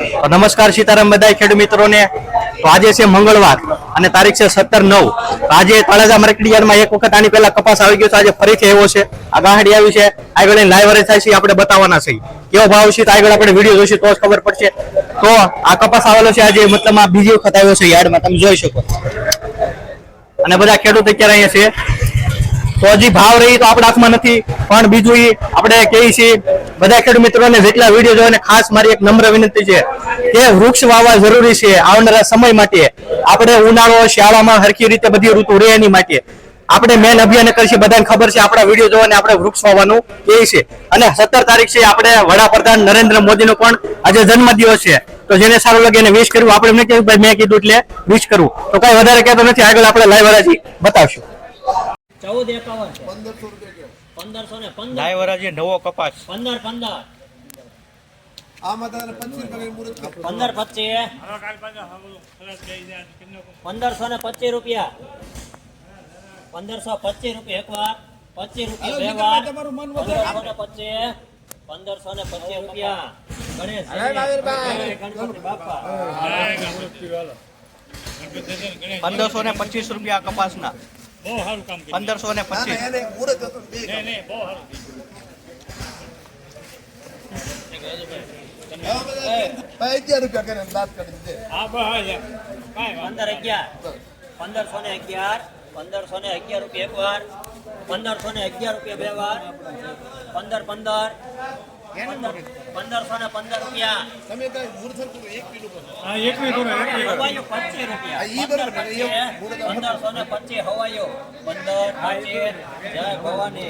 તો નમસ્કાર સીતારામ બધા ખેડૂત મિત્રોને. તો આજે છે મંગળવાર અને તારીખ છે સત્તર નવ. આજે તળાજા માર્કેટ એક વખત આની પહેલા કપાસ આવી ગયો છે. આજે ફરીથી એવો છે. આ ગાહડી આવી છે. આગળ લાઈવ થાય છે. આપણે બતાવવાના છે કેવો ભાવ છે તો આગળ આપણે વીડિયો જોઈશું તો જ ખબર પડશે. તો આ કપાસ આવેલો છે આજે મતલબ આ બીજી વખત આવ્યો છે યાર્ડમાં. તમે જોઈ શકો. અને બધા ખેડૂત અત્યારે અહીંયા છે. તો હજી ભાવ રહી તો આપણા હાથમાં નથી, પણ બીજું એ આપણે કહીએ છીએ, બધા ખેડૂત મિત્રોને જેટલા વીડિયો જોઈને ખાસ મારી એક નમ્ર વિનંતી છે કે વૃક્ષ વાવવા જરૂરી છે આવનારા સમય માટે. આપણે ઉનાળો, શિયાળામાં હરખી રીતે બધી ઋતુ રહે એની માટે. આપણે મેન અભિયાન કરશે, બધાને ખબર છે આપણા વીડિયો જોવાને આપણે વૃક્ષ વાવવાનું કહે છે. અને સત્તર તારીખ છે આપણે વડાપ્રધાન નરેન્દ્ર મોદીનો પણ આજે જન્મદિવસ છે. તો જેને સારું લાગે એને વિશ કરવું આપણે એમને કહેવું ભાઈ મેં કીધું એટલે વિશ કરવું તો કઈ વધારે કહેતો નથી. આગળ આપણે લાઈવ હરાજી બતાવશું. ચૌદ એકાવન પંદરસો ને પંદર. નવો કપાસ. પંદર પંદર. પચીસ. પંદર પંદરસો ને પચીસ રૂપિયા. પંદરસો પચીસ રૂપિયા એક વાર. પચીસ રૂપિયા બે વાર. તમારું મન વધારે પંદરસો ને પચીસ. પંદરસો ને પચીસ રૂપિયા. ગણેશ ગણપતિ બાપા. પંદરસો ને પચીસ રૂપિયા કપાસના. ના, પચીસ. એને મુહૂર્ત હતું અગિયાર રૂપિયા કરીને પંદર અગિયાર. પંદરસો ને અગિયાર પંદરસો ને અગિયાર રૂપિયા એક વાર પંદરસો ને અગિયાર રૂપિયા બે વાર પંદર પંદર. પંદરસો ને પંદર રૂપિયા. તમે કઈ મુહૂર્ત સરખું એક કિલો હવાયો પચીસ રૂપિયા. ઈ બરાબર પંદરસો ને પચીસ હવાયો પંદર પચીસ જય ભવાની.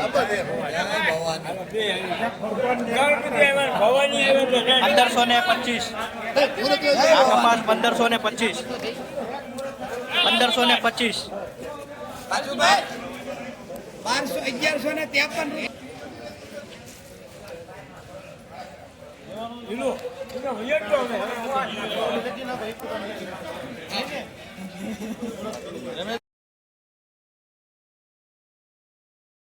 પંદરસો ને પચીસ. કપાસ પંદરસો ને પચીસ. પંદરસો ને પચીસ. બારસો અગિયારસો ને ત્રેપન રમેશ